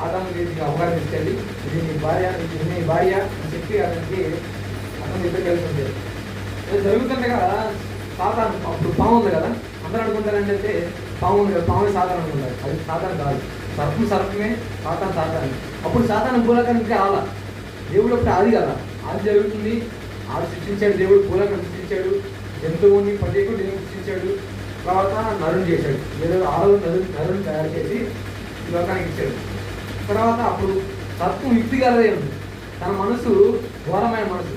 ఆదాము చేతికి అవగాహన ఇచ్చేది ఇది నీ భార్య ఇది నీ భార్య అని చెప్పి అతనికి అతను ఇద్దరు కలిసి ఉండేది ఇది జరుగుతుండగా సాధారణ అప్పుడు పాము ఉంది కదా అందరూ అనుకుంటారంటే అయితే పాము ఉంది కదా పాము సాధారణ అనుకుంటారు. అది సాధారణ కాదు. సర్పం సర్పమే సాతాన్ సాధారణ. అప్పుడు సాధారణ భూలోకానికి ఆల. దేవుడు అప్పుడు అది కదా. అది జరుగుతుంది. ఆడు సృష్టించాడు దేవుడు భూలోకం సృష్టించాడు. జంతువుని పదేకుడు దేవుడు సృష్టించాడు. తర్వాత నరుని చేశాడు. ఏదో ఆడలు నరు నరుని తయారు చేసి లోకానికి ఇచ్చాడు. తర్వాత అప్పుడు సర్పం యుక్తి గలదే ఉంది. తన మనసు ఘోరమైన మనసు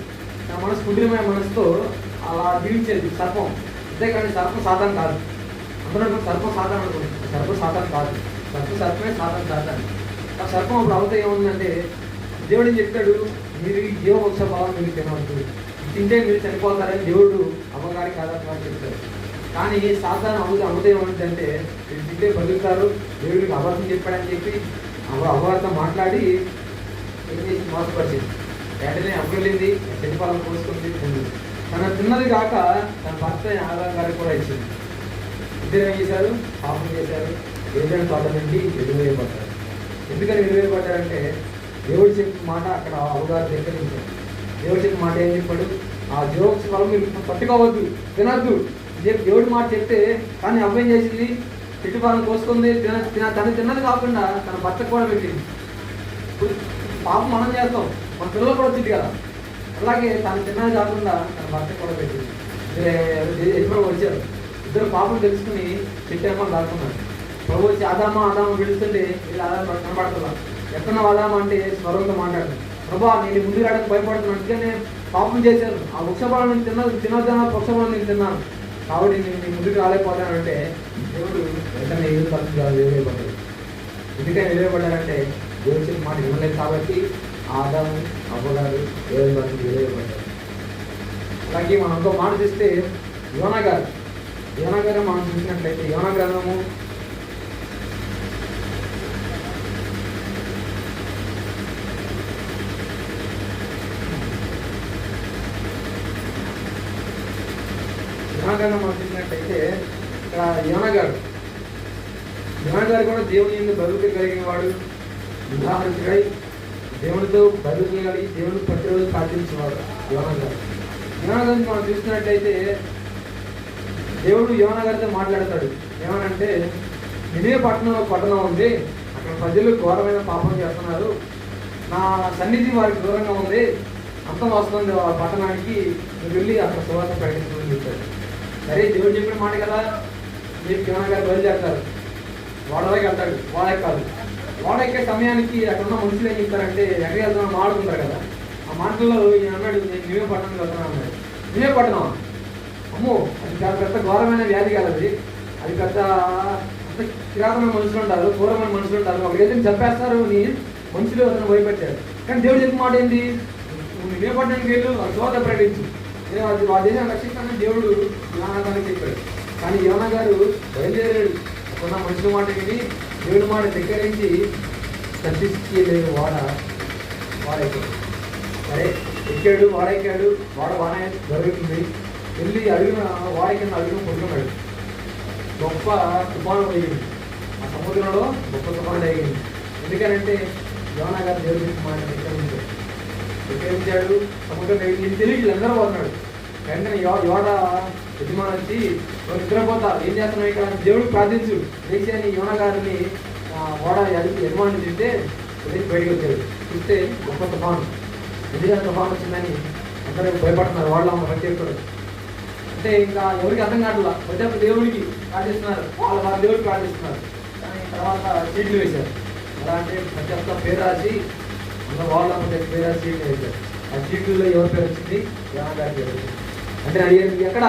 తన మనసు కుటిలమైన మనసుతో అలా జీవించేది సర్పం. అంతేకాని సర్పం సాధన కాదు. అందరూ సర్పం సాధన అనుకుంటుంది సర్పం సాధన కాదు. సర్పం సర్పమే సాధన సాధన. ఆ సర్పం అప్పుడు అవత ఏముందంటే దేవుడు ఏం చెప్తాడు? మీరు ఈ జీవవృక్ష భావం మీరు తినవద్దు. తింటే మీరు చనిపోతారని దేవుడు అమ్మగారి కాదని చెప్తాడు. కానీ సాధారణ అమృత అమృత ఏమంటుందంటే మీరు తింటే బతుకుతారు దేవుడికి అబద్ధం చెప్పాడని చెప్పి అవ- మాట్లాడి ఏం చేసి మోసపరిచింది. వెంటనే అప్పుడెళ్ళింది చెట్టుపాలను కోసుకుంది తింది. తన తిన్నది కాక తన భర్త ఆదాయం గారికి కూడా ఇచ్చింది. ఇద్దరు ఏం చేశారు? పాపం చేశారు. ఏదైనా తోట నుండి వెలువేయబడ్డారు ఎందుకని వెలువేయబడ్డారంటే దేవుడు చెప్పిన మాట అక్కడ అవగాహన ధిక్కరించాడు దేవుడు చెప్పిన మాట ఏం చెప్పాడు? ఆ జోక్స్ వల్ల మీరు పట్టుకోవద్దు తినద్దు దేవుడి మాట చెప్తే కానీ అవ్వేం చేసింది? చెట్టుపాలను కోసుకుంది తిన తిన తను తిన్నది కాకుండా తన భర్తకు కూడా పెట్టింది. ఇప్పుడు పాపం మనం చేస్తాం. మన పిల్లలు కూడా తిట్టి కదా. అలాగే తను తిన్నది కాకుండా తన భర్త కూడా పెట్టింది. ఇద్దరు ఎప్పుడో వచ్చారు. ఇద్దరు పాపం తెలుసుకుని తిట్టేమని దాక్కున్నారు ప్రభు వచ్చి ఆదామా ఆదామా పిలుస్తుంటే వీళ్ళు ఆదామ కనబడుతున్నా ఎక్కడ ఆదామా అంటే స్వరంతో మాట్లాడు ప్రభా నేను ముందు రావడానికి భయపడుతున్నాను అందుకనే పాపం చేశాను. ఆ వృక్షఫలం నేను తిన్నాను తినొద్దాన వృక్షఫలం నేను తిన్నాను. కాబట్టి నేను ముందుకు రాలేకపోతానంటే దేవుడు వెంటనే ఏదో పరిస్థితులు వేరేపడ్డాడు ఎందుకని వేరేపడ్డారంటే దేవుడు చెప్పిన మాట ఇవ్వలేదు కాబట్టి ఆదాము అవ్వగారు ఏదో పరిస్థితి వేరేపడ్డారు అలాగే మనం ఇంకో మాట చూస్తే యోనా గారు. యోనా గారు మనం చూసినట్లయితే యోనా గ్రంథము యోనా గ్రంథం మనం చూసినట్లయితే ఇక్కడ యోనా గారు కూడా దేవుని ఎందుకు బతుకు కలిగిన వాడు ఉదాహరణకై దేవునితో బతుకు కలిగి దేవుని ప్రతిరోజు ప్రార్థించేవాడు యోనా గారు మనం చూసినట్టయితే దేవుడు యోనగారితో మాట్లాడతాడు. ఏమనంటే ఇదే పట్టణంలో పట్టణం ఉంది. అక్కడ ప్రజలు ఘోరమైన పాపం చేస్తున్నారు. నా సన్నిధి వారికి దూరంగా ఉంది. అంతం వస్తుంది ఆ పట్టణానికి వెళ్ళి అక్కడ సువార్త ప్రకటించమని చెప్పాడు. సరే దేవుడు చెప్పిన మాట కదా? మీరు యోనా గారు బయలుదేరతారు. వాడలోకి వెళ్తాడు. వాడెక్కాలి వాడెక్కే సమయానికి అక్కడ ఉన్న మనుషులు ఏం చెప్తారంటే ఎక్కడికి వెళ్తున్నాం మాడుకుంటారు కదా. ఆ మాటల్లో ఈయన అన్నాడు నేను నివే పట్టణంకి వెళ్తున్నాను అన్నాడు. నివే పట్టణం? అమ్మో అది చాలా పెద్ద ఘోరమైన వ్యాధి కలది. అది పెద్ద అంత కిరాతమైన మనుషులు ఉంటారు ఘోరమైన మనుషులు ఉంటారు. ఒక ఏదైనా చెప్పేస్తారు అని మనుషులు అతను భయపెట్టారు. కానీ దేవుడు చెప్పిన మాట ఏంటి? నువ్వు నివే పట్టణానికి వెళ్ళు ఆ శోధ ప్రకటించు. వాళ్ళు అది ఆ దేవుడు జ్ఞానాన్ని చెప్పాడు. కానీ యోన గారు బయలుదేరాడు. ఉన్న మనుషుల మాట విని దేవుడి మాట ధిక్కరించి తప్పించి లేదు వాడ వాడైపోయాడు. సరే ఎక్కాడు వాడెక్కాడు వాడ బాగానే జరుగుతుంది వెళ్ళి అడుగున వాడ కింద అడుగున పొందుకున్నాడు గొప్ప తుఫాను అయ్యింది ఆ సముద్రంలో గొప్ప తుఫాను అయ్యింది ఎందుకనంటే యోనా గారు దేవుడి మాట ధిక్కరించాడు ధిక్కరించాడు సముద్రం ఇది తెలియదు వీళ్ళందరూ పోతున్నాడు. వెంటనే యోడ యజమాని వచ్చి "నువ్వు నిద్రపోతా ఏం చేస్తున్నావు ఇక్కడ? దేవుడు ప్రార్థించు. దేశాన్ని యోన గారిని ఓడ యజమాని చూస్తే బయటకు వచ్చాడు చూస్తే గొప్ప తుఫాను. ఎందుకంటే తుఫాను వచ్చిందని అందరూ భయపడుతున్నారు. వాళ్ళు అమ్మ ప్రత్యేకుడు అంటే ఇంకా ఎవరికి అర్థం కావట్లా? ప్రతి దేవుడికి ప్రార్థిస్తున్నారు. వాళ్ళ వారి దేవుడికి ప్రార్థిస్తున్నారు. కానీ తర్వాత చీట్లు వేశారు. అలా అంటే ప్రతి ఒక్క పేరు రాసి వాళ్ళ ప్రతి పేరు రాసి చీట్లు వేశారు ఆ సీట్లలో ఎవరి పేరు వచ్చింది? యోన పేరు వచ్చింది. అంటే అడిగారు ఎక్కడ?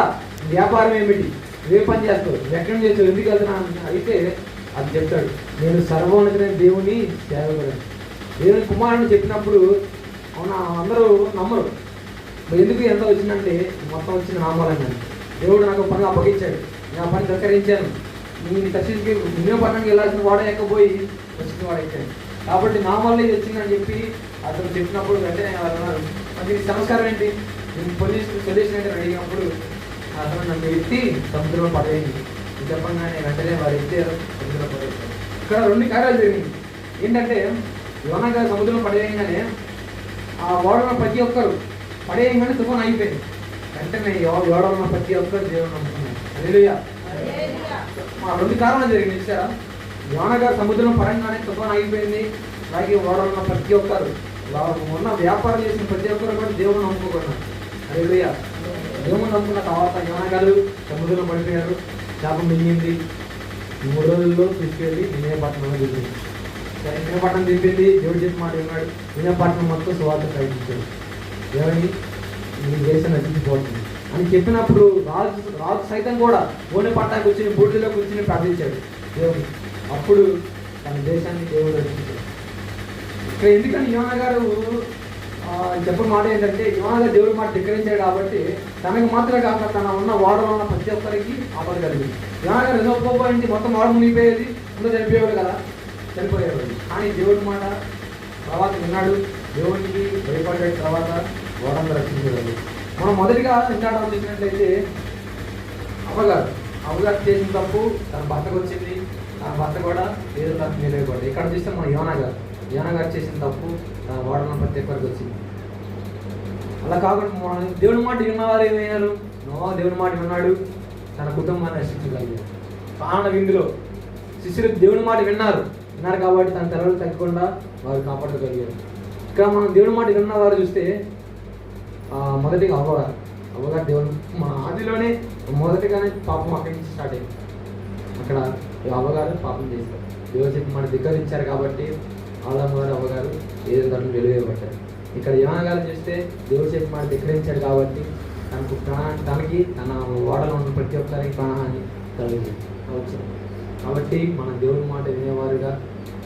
వ్యాపారం ఏమిటి? నువ్వే పని చేస్తావు? ఎక్కడ నుంచి చేస్తావు ఎందుకు వెళ్తున్నా అని అయితే అది చెప్తాడు. నేను సర్వోన్నతమైన దేవుని సేవకుడు దేవుని కుమారుని చెప్పినప్పుడు అవునా? అందరూ నమ్మరు. ఎందుకు ఎంత వచ్చిందంటే మొత్తం వచ్చిన నామాలని దేవుడు నాకు పని అప్పగించాడు. నేను ఆ పని ధక్కరించాను. నేను దర్శించి నిన్న పట్టణానికి వెళ్ళాల్సిన వాడే ఎక్కపోయి వచ్చిన వాడు ఎక్కాడు కాబట్టి నా వల్ల ఇది వచ్చిందని చెప్పి అతను చెప్పినప్పుడు వెంటనే వాళ్ళు అన్నారు దీనికి సంస్కారం ఏంటి? నేను పోలీస్ సొల్యూషన్ అని అడిగినప్పుడు అతను నన్ను ఎత్తి సముద్రంలో పడేయండి. చెప్పగానే వెంటనే వారు ఎత్తారు సముద్రంలో పడేశారు ఇక్కడ రెండు కార్యాలు జరిగింది ఏంటంటే యోనా గారు సముద్రంలో పడేయంగానే ఆ ఓడలో ప్రతి ఒక్కరు పడేయంగానే తుఫాన్ అయిపోయింది వెంటనే ఓడలో ప్రతి ఒక్కరు దేవుని నమ్ముకున్నారు. హల్లెలూయా. మా రెండు కారణాలు జరిగింది ఇచ్చారా వానగా సముద్రం పడంగానే తుఫాన్ అయిపోయింది అలాగే ఓడలున్న ఉన్న ప్రతి ఒక్కరు ఉన్న వ్యాపారం చేసిన ప్రతి ఒక్కరు కూడా దేవుని నమ్ముకున్నారు. అరే దేవుని నమ్ముకున్న తర్వాత యోన సముద్రం పడిపోయారు. చేప మింగింది మూడు రోజుల్లో తీసుకెళ్ళి వినయపట్నంలో దిగింది సరే వినయపట్నం దింపింది. దేవుడు చెప్పి మాట విన్నాడు. వినయపట్నం మొత్తం సువార్త ప్రయత్నించాడు దేవుని నీ దేశం నశించిపోతుంది. అని చెప్పినప్పుడు రాజు రాజు సైతం కూడా ఓని పట్టానికి వచ్చి బూడిదలో కూర్చుని ప్రార్థించాడు. దేవుడు అప్పుడు తన దేశాన్ని దేవుడు రక్షించాడు. ఇక్కడ ఎందుకని యోనా గారు చెప్పిన మాట ఏంటంటే యోనా దేవుడు దేవుడి మాట ధిక్కరించాడు కాబట్టి తనకు మాత్రమే కాక తన ఉన్న వాడలో ఉన్న ప్రతి ఒక్కరికి ఆపద కలిగింది. యోనా గారు ఏదో ఒప్పుకోపోయింది మొత్తం వాడు మునిగిపోయేది అందరూ చనిపోయేవాడు కదా చనిపోయేవాడు. కానీ దేవుడి మాట తర్వాత విన్నాడు. దేవునికి భయపడ్డాడు తర్వాత వాడంతా రక్షించేవాడు మనం మొదటిగా విన్నాడం చెప్పినట్లయితే అవగారు అవగారు చేసిన తప్పు తన భర్తకు వచ్చింది ఆ భర్త కూడా ఏదో తప్పు నిలబడి ఇక్కడ చూస్తే మన యోనా గారు. యోనా గారు చేసిన తప్పు తన వాడలో ప్రతి ఒక్కరికి వచ్చింది. అలా కాకుండా మన దేవుడి మాట విన్నవారు ఏమయ్యారు? నో దేవుని మాట విన్నాడు. తన కుటుంబాన్ని రక్షించగలిగారు ప్రాణ విందులో శిష్యులు దేవుని మాట విన్నారు. విన్నారు కాబట్టి తన తలలు తగ్గకుండా వారు కాపాడగలిగారు. ఇక్కడ మనం దేవుని మాట విన్న వారు చూస్తే మొదటిగా అవ్వగారు అవ్వగారు దేవుడు మన ఆదిలోనే మొదటిగానే పాపం అక్కడి నుంచి స్టార్ట్ అయింది. అక్కడ అవ్వగారు పాపం చేశారు. దేవుడు మన మన ధిక్కరించారు కాబట్టి ఆలమ్మగారు అవ్వగారు ఏదో దాన్ని వెలువేయబడ్డారు ఇక్కడ యోన చూస్తే దేవుడు చెప్పి మన ధిక్కరించాడు కాబట్టి తనకు ప్రాణ తనకి తన ఓడలో ఉన్న ప్రతి ఒక్కరికి ప్రాణహాని కలిగింది. కావచ్చు కాబట్టి మన దేవుడి మాట వినేవారుగా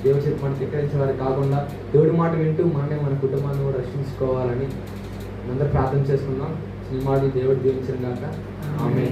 దేవుడు చెప్పి మనం ధిక్కరించే వారు కాకుండా దేవుడి మాట వింటూ మనమే మన కుటుంబాన్ని కూడా రక్షించుకోవాలని అందరూ ప్రార్థన చేసుకుందాం. సినిమాలు దేవుడు దీవించిన కాక ఆమె